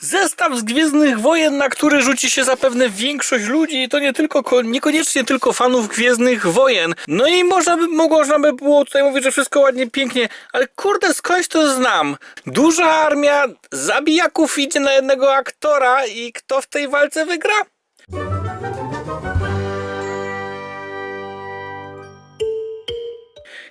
Zestaw z Gwiezdnych Wojen, na który rzuci się zapewne większość ludzi i to nie tylko, ko- niekoniecznie tylko fanów Gwiezdnych Wojen. No i można by, można by było tutaj mówić, że wszystko ładnie, pięknie, ale kurde, skądś to znam. Duża armia zabijaków idzie na jednego aktora i kto w tej walce wygra?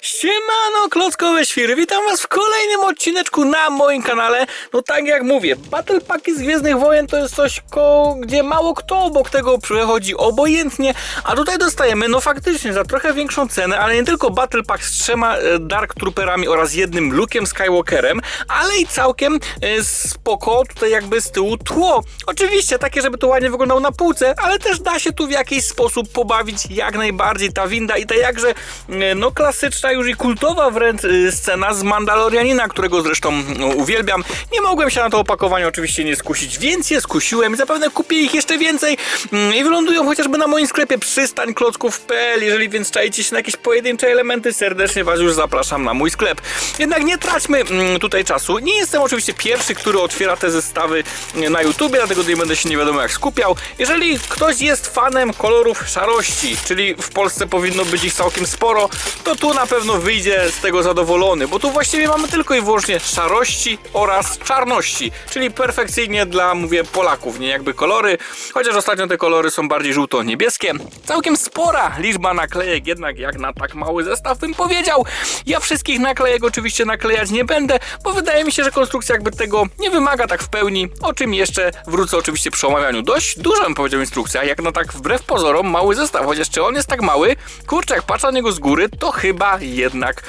Siemano, klockowe świry, witam was w kolejnym odcineczku na moim kanale. No tak jak mówię, Battle Packi z Gwiezdnych Wojen to jest coś, ko gdzie mało kto obok tego przechodzi obojętnie, a tutaj dostajemy, no faktycznie, za trochę większą cenę, ale nie tylko Battle Pack z trzema e, Dark Trooperami oraz jednym Luke'em Skywalkerem, ale i całkiem e, spoko tutaj jakby z tyłu tło. Oczywiście takie, żeby to ładnie wyglądało na półce, ale też da się tu w jakiś sposób pobawić jak najbardziej ta winda i ta jakże e, no klasyczna już i kultowa wręcz e, scena z Mandalorianina, którego zresztą no, uwielbiam. Nie mogłem się na to opakowanie oczywiście nie skusić, więc je skusiłem i zapewne kupię ich jeszcze więcej mm, i wylądują chociażby na moim sklepie przystań klocków.pl. Jeżeli więc czaicie się na jakieś pojedyncze elementy, serdecznie Was już zapraszam na mój sklep. Jednak nie traćmy mm, tutaj czasu. Nie jestem oczywiście pierwszy, który otwiera te zestawy mm, na YouTubie, dlatego nie będę się nie wiadomo jak skupiał. Jeżeli ktoś jest fanem kolorów szarości, czyli w Polsce powinno być ich całkiem sporo, to tu na pewno wyjdzie z tego zadowolony, bo tu właściwie mamy tylko i wyłącznie szarości oraz czarności, czyli perfekcyjnie dla, mówię, Polaków, nie jakby kolory, chociaż ostatnio te kolory są bardziej żółto-niebieskie. Całkiem spora liczba naklejek, jednak jak na tak mały zestaw bym powiedział. Ja wszystkich naklejek oczywiście naklejać nie będę, bo wydaje mi się, że konstrukcja jakby tego nie wymaga tak w pełni, o czym jeszcze wrócę oczywiście przy omawianiu. Dość duża bym powiedział instrukcja, jak na tak wbrew pozorom mały zestaw, chociaż czy on jest tak mały? Kurczę, jak patrzę na niego z góry, to chyba jednak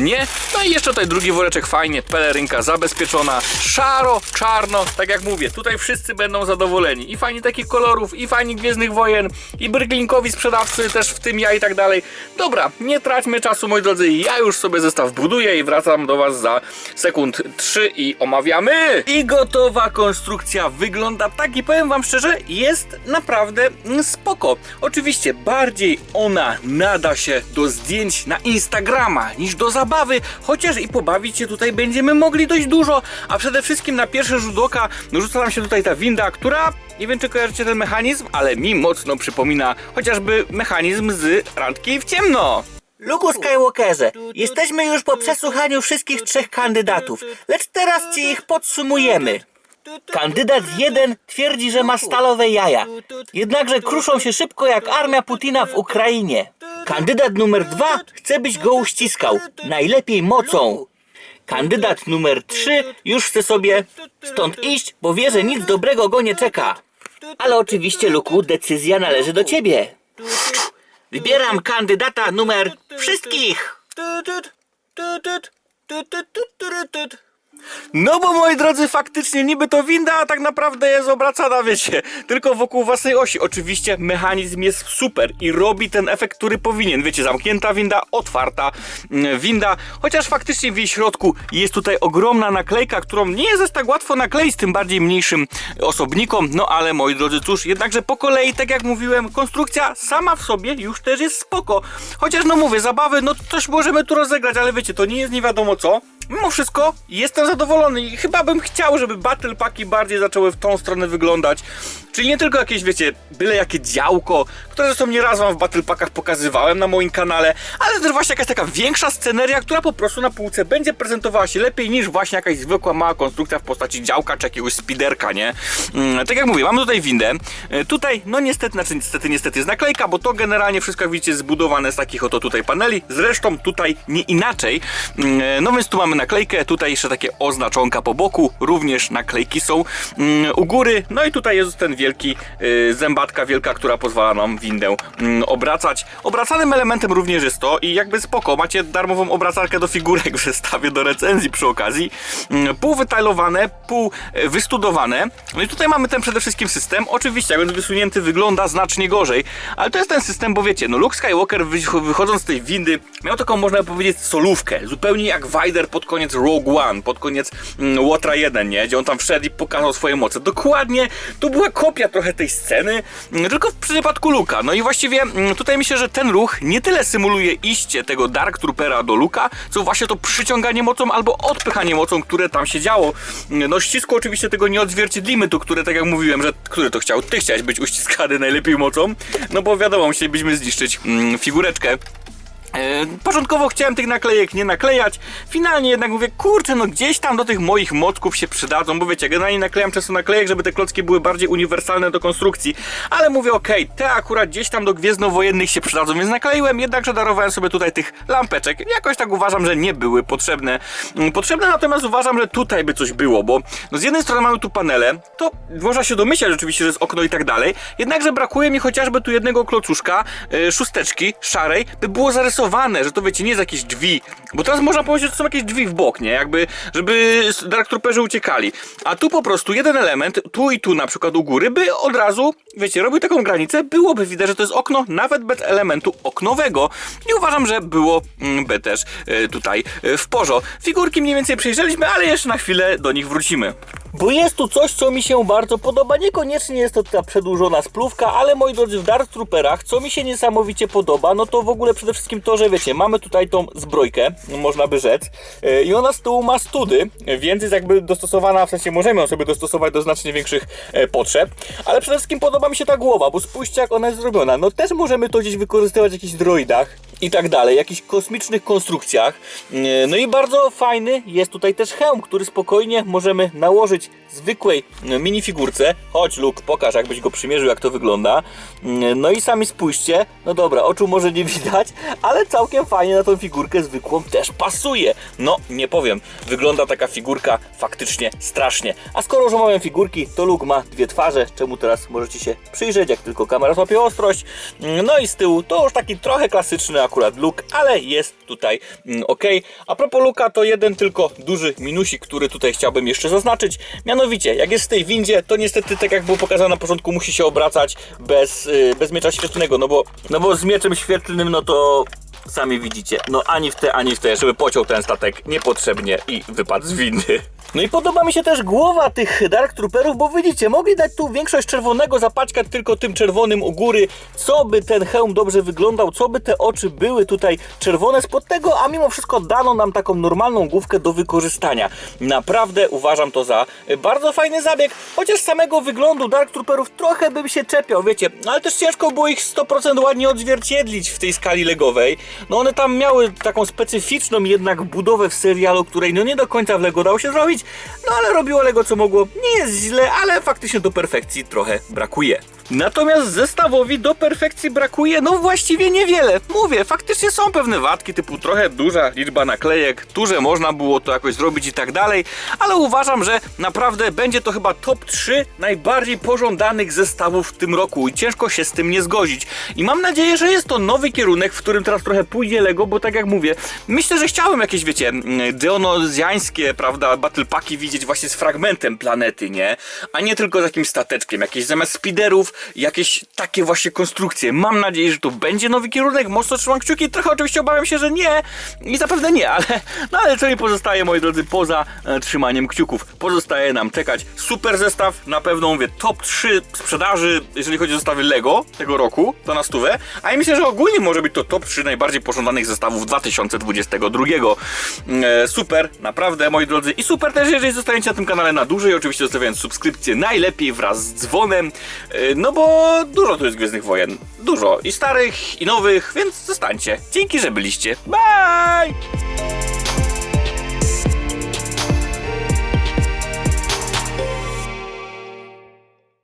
nie. No i jeszcze tutaj drugi woreczek fajnie, pelerynka zabezpieczona, szaro, czarno, tak jak mówię, tutaj wszyscy będą zadowoleni. I fajni takich kolorów, i fajni Gwiezdnych Wojen, i bryglinkowi sprzedawcy też w tym ja i tak dalej. Dobra, nie traćmy czasu moi drodzy, ja już sobie zestaw buduję i wracam do was za sekund 3 i omawiamy. I gotowa konstrukcja wygląda tak i powiem wam szczerze, jest naprawdę spoko. Oczywiście bardziej ona nada się do zdjęć na Instagrama niż do zabawy, chociaż i pobawić się tutaj będziemy mogli dość dużo, a przede wszystkim na pierwszy rzut oka rzuca nam się tutaj ta winda, która nie wiem czy kojarzycie ten mechanizm, ale mi mocno przypomina chociażby mechanizm z randki w ciemno. Luku Skywalkerze, jesteśmy już po przesłuchaniu wszystkich trzech kandydatów, lecz teraz ci ich podsumujemy. Kandydat jeden twierdzi, że ma stalowe jaja, jednakże kruszą się szybko jak armia Putina w Ukrainie. Kandydat numer dwa chce byś go uściskał, najlepiej mocą. Kandydat numer trzy już chce sobie stąd iść, bo wie, że nic dobrego go nie czeka. Ale oczywiście, Luku, decyzja należy do ciebie. Wybieram kandydata numer wszystkich. No bo moi drodzy, faktycznie niby to winda, a tak naprawdę jest obracana, wiecie, tylko wokół własnej osi. Oczywiście mechanizm jest super i robi ten efekt, który powinien. Wiecie, zamknięta winda, otwarta mm, winda, chociaż faktycznie w jej środku jest tutaj ogromna naklejka, którą nie jest aż tak łatwo nakleić, tym bardziej mniejszym osobnikom. No ale moi drodzy, cóż, jednakże po kolei, tak jak mówiłem, konstrukcja sama w sobie już też jest spoko. Chociaż no mówię, zabawy, no coś możemy tu rozegrać, ale wiecie, to nie jest nie wiadomo co. Mimo wszystko jestem zadowolony i chyba bym chciał, żeby Battle Packi bardziej zaczęły w tą stronę wyglądać. Czyli nie tylko jakieś, wiecie, byle jakie działko, które zresztą nie raz wam w Battle Packach pokazywałem na moim kanale, ale też właśnie jakaś taka większa sceneria, która po prostu na półce będzie prezentowała się lepiej niż właśnie jakaś zwykła mała konstrukcja w postaci działka czy jakiegoś spiderka, nie? Mm, tak jak mówię, mamy tutaj windę. E, Tutaj, no niestety, znaczy niestety, niestety jest naklejka, bo to generalnie wszystko, jak widzicie, zbudowane z takich oto tutaj paneli. Zresztą tutaj nie inaczej. Mm, e, No więc tu mamy naklejkę, tutaj jeszcze takie oznaczonka po boku, również naklejki są mm, u góry. No i tutaj jest ten wielki y, zębatka wielka, która pozwala nam windę mm, obracać. Obracanym elementem również jest to i jakby spoko, macie darmową obracarkę do figurek w zestawie do recenzji przy okazji. Mm, Pół wytajlowane, pół wystudowane. No i tutaj mamy ten przede wszystkim system. Oczywiście, jak jest wysunięty, wygląda znacznie gorzej, ale to jest ten system, bo wiecie, no Luke Skywalker wych- wychodząc z tej windy miał taką, można powiedzieć, solówkę, zupełnie jak Wajder pod koniec Rogue One, pod koniec mm, Łotra 1, nie? Gdzie on tam wszedł i pokazał swoje moce. Dokładnie, to była kopia trochę tej sceny, mm, tylko w przypadku Luka. No i właściwie mm, tutaj myślę, że ten ruch nie tyle symuluje iście tego Dark Troopera do Luka, co właśnie to przyciąganie mocą albo odpychanie mocą, które tam się działo. No ścisku oczywiście tego nie odzwierciedlimy, tu które tak jak mówiłem, że który to chciał? Ty chciałeś być uściskany najlepiej mocą, no bo wiadomo, musielibyśmy zniszczyć mm, figureczkę. E, Początkowo chciałem tych naklejek nie naklejać, finalnie jednak mówię, kurczę, no gdzieś tam do tych moich motków się przydadzą, bo wiecie, generalnie naklejam często naklejek, żeby te klocki były bardziej uniwersalne do konstrukcji, ale mówię, okej, te akurat gdzieś tam do gwiezdnowojennych się przydadzą, więc nakleiłem, jednakże darowałem sobie tutaj tych lampeczek, jakoś tak uważam, że nie były potrzebne. Mm, Potrzebne natomiast uważam, że tutaj by coś było, bo no z jednej strony mamy tu panele, to można się domyślać oczywiście, że jest okno i tak dalej, jednakże brakuje mi chociażby tu jednego klocuszka, e, szósteczki, szarej, by było zarysowane, że to wiecie, nie jest jakieś drzwi, bo teraz można powiedzieć, że to są jakieś drzwi w bok, nie? Jakby, żeby Dark Trooperzy uciekali. A tu po prostu jeden element, tu i tu na przykład u góry, by od razu, wiecie, robił taką granicę, byłoby widać, że to jest okno, nawet bez elementu oknowego. I uważam, że było mm, też e, tutaj e, w porzo. Figurki mniej więcej przejrzeliśmy, ale jeszcze na chwilę do nich wrócimy. Bo jest tu coś, co mi się bardzo podoba. Niekoniecznie jest to ta przedłużona splówka, ale moi drodzy, w Dark Trooperach, co mi się niesamowicie podoba, no to w ogóle przede wszystkim to, że wiecie, mamy tutaj tą zbrojkę, można by rzec, e, i ona z tyłu ma study, więc jest jakby dostosowana, w sensie możemy ją sobie dostosować do znacznie większych e, potrzeb, ale przede wszystkim podoba mi się ta głowa, bo spójrzcie jak ona jest zrobiona. No też możemy to gdzieś wykorzystywać w jakichś droidach i tak dalej, jakichś kosmicznych konstrukcjach. E, No i bardzo fajny jest tutaj też hełm, który spokojnie możemy nałożyć zwykłej e, minifigurce. Chodź Luke, pokaż jakbyś go przymierzył, jak to wygląda. E, No i sami spójrzcie, no dobra, oczu może nie widać, ale całkiem fajnie na tą figurkę zwykłą też pasuje. No, nie powiem, wygląda taka figurka faktycznie strasznie. A skoro już mamy figurki, to Luke ma dwie twarze, czemu teraz możecie się przyjrzeć, jak tylko kamera złapie ostrość. No i z tyłu to już taki trochę klasyczny akurat look, ale jest tutaj mm, ok. A propos Luka, to jeden tylko duży minusik, który tutaj chciałbym jeszcze zaznaczyć. Mianowicie, jak jest w tej windzie, to niestety, tak jak było pokazane na początku, musi się obracać bez, y, bez miecza świetlnego, no bo, no bo z mieczem świetlnym, no to sami widzicie, no ani w te, ani w te, żeby pociął ten statek niepotrzebnie i wypadł z windy. No i podoba mi się też głowa tych Dark Trooperów, bo widzicie, mogli dać tu większość czerwonego, zapaćkać tylko tym czerwonym u góry, co by ten hełm dobrze wyglądał, co by te oczy były tutaj czerwone spod tego, a mimo wszystko dano nam taką normalną główkę do wykorzystania. Naprawdę uważam to za bardzo fajny zabieg, chociaż samego wyglądu Dark Trooperów trochę bym się czepiał, wiecie, ale też ciężko było ich 100% ładnie odzwierciedlić w tej skali legowej. No one tam miały taką specyficzną jednak budowę w serialu, której no nie do końca w Lego dało się zrobić, no ale robiło Lego co mogło. Nie jest źle, ale faktycznie do perfekcji trochę brakuje. Natomiast zestawowi do perfekcji brakuje, no właściwie niewiele. Mówię, faktycznie są pewne wadki, typu trochę duża liczba naklejek, tu, że można było to jakoś zrobić i tak dalej, ale uważam, że naprawdę będzie to chyba top 3 najbardziej pożądanych zestawów w tym roku i ciężko się z tym nie zgodzić. I mam nadzieję, że jest to nowy kierunek, w którym teraz trochę pójdzie Lego, bo tak jak mówię, myślę, że chciałem jakieś, wiecie, mm, deonozjańskie, prawda, battle packi widzieć właśnie z fragmentem planety, nie? A nie tylko z jakimś stateczkiem, jakieś zamiast speederów, jakieś takie właśnie konstrukcje. Mam nadzieję, że to będzie nowy kierunek, mocno trzymam kciuki, trochę oczywiście obawiam się, że nie i zapewne nie, ale, no ale co mi pozostaje, moi drodzy, poza e, trzymaniem kciuków? Pozostaje nam czekać super zestaw, na pewno mówię top 3 sprzedaży, jeżeli chodzi o zestawy Lego tego roku, to na stówę, a ja myślę, że ogólnie może być to top 3 najbardziej pożądanych zestawów 2022. E, super, naprawdę, moi drodzy, i super też, jeżeli zostaniecie na tym kanale na dłużej, oczywiście zostawiając subskrypcję najlepiej wraz z dzwonem, e, no bo dużo tu jest Gwiezdnych Wojen, dużo, i starych, i nowych, więc zostańcie. Dzięki, że byliście. Bye!